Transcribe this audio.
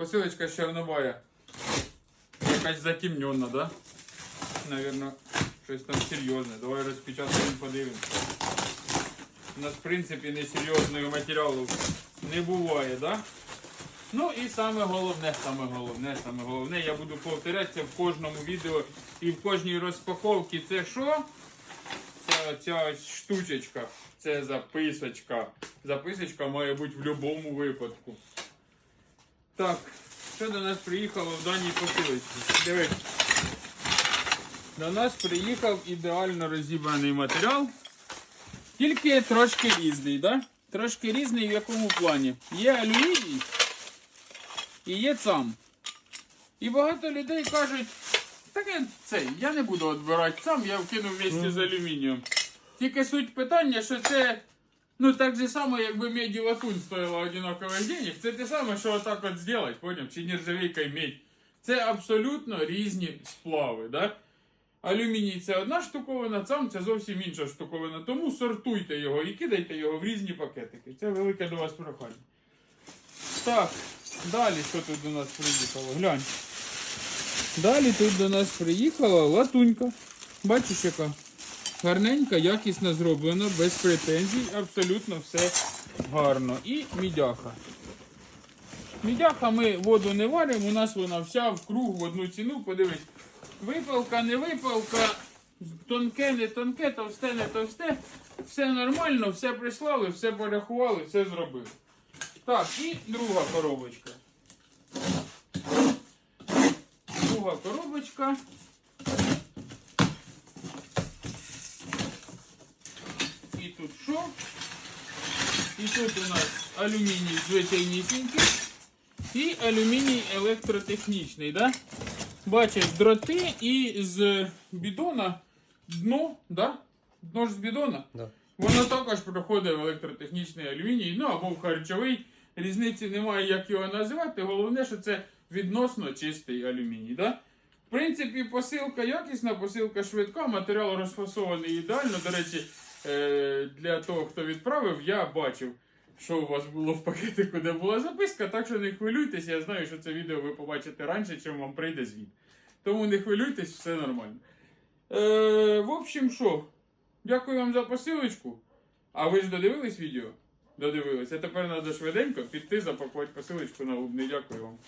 Посилочка з Чорнобая. Якась затемнена, да? Наверно, щось там серйозне. Давай розпечатаємо, подивимося. У нас, в принципі, несерйозного матеріалу не буває, да? Ну і саме головне, саме головне, саме головне, я буду повторятися в кожному відео і в кожній розпаковці. Це що? Ця, ця штучечка. Це записочка. Записочка має бути в будь-якому випадку. Так, що до нас приїхало в даній посилочці? Дивись. До нас приїхав ідеально розібраний матеріал. Тільки трошки різний, да? Трошки різний в якому плані? Є алюміній і є цам. І багато людей кажуть, так я цей, я не буду відбирати сам, я вкину вместе з алюмінієм. Тільки суть питання, що це ну так же само, якби медь і латунь стоїла одинакових денег, це те саме, що отак от зробити, поняв? Чи нержавійка і медь. Це абсолютно різні сплави. Да? Алюміній це одна штуковина, цам це зовсім інша штуковина. Тому сортуйте його і кидайте його в різні пакетики. Це велике до вас прохання. Так, далі що тут до нас приїхало? Глянь. Далі тут до нас приїхала латунька. Бачиш, яка гарненька, якісно зроблена, без претензій, абсолютно все гарно. І мідяха. Мідяха ми воду не варимо, у нас вона вся в круг в одну ціну. Подивись, випалка, не випалка, тонке, не тонке, товсте, не товсте. Все нормально, все прислали, все порахували, все зробили. Так, і друга коробочка. Друга коробочка. Тут що? І тут у нас алюміній звичайнісінький і алюміній електротехнічний. Да? Бачиш, дроти і з бідона дно, да? Дно ж з бідона. Да. Воно також проходить в електротехнічний алюміній, ну або в харчовий. Різниці немає, як його називати. Головне, що це відносно чистий алюміній. Да? В принципі, посилка якісна, посилка швидка, матеріал розфасований ідеально. До речі, для того, хто відправив, я бачив, що у вас було в пакетику, де була записка, так що не хвилюйтесь, я знаю, що це відео ви побачите раніше, чим вам прийде звіт. Тому не хвилюйтесь, все нормально. Е, в общем, що? Дякую вам за посилочку. А ви ж додивились відео? Додивились. А тепер треба швиденько піти запакувати посилочку на лубний. Дякую вам.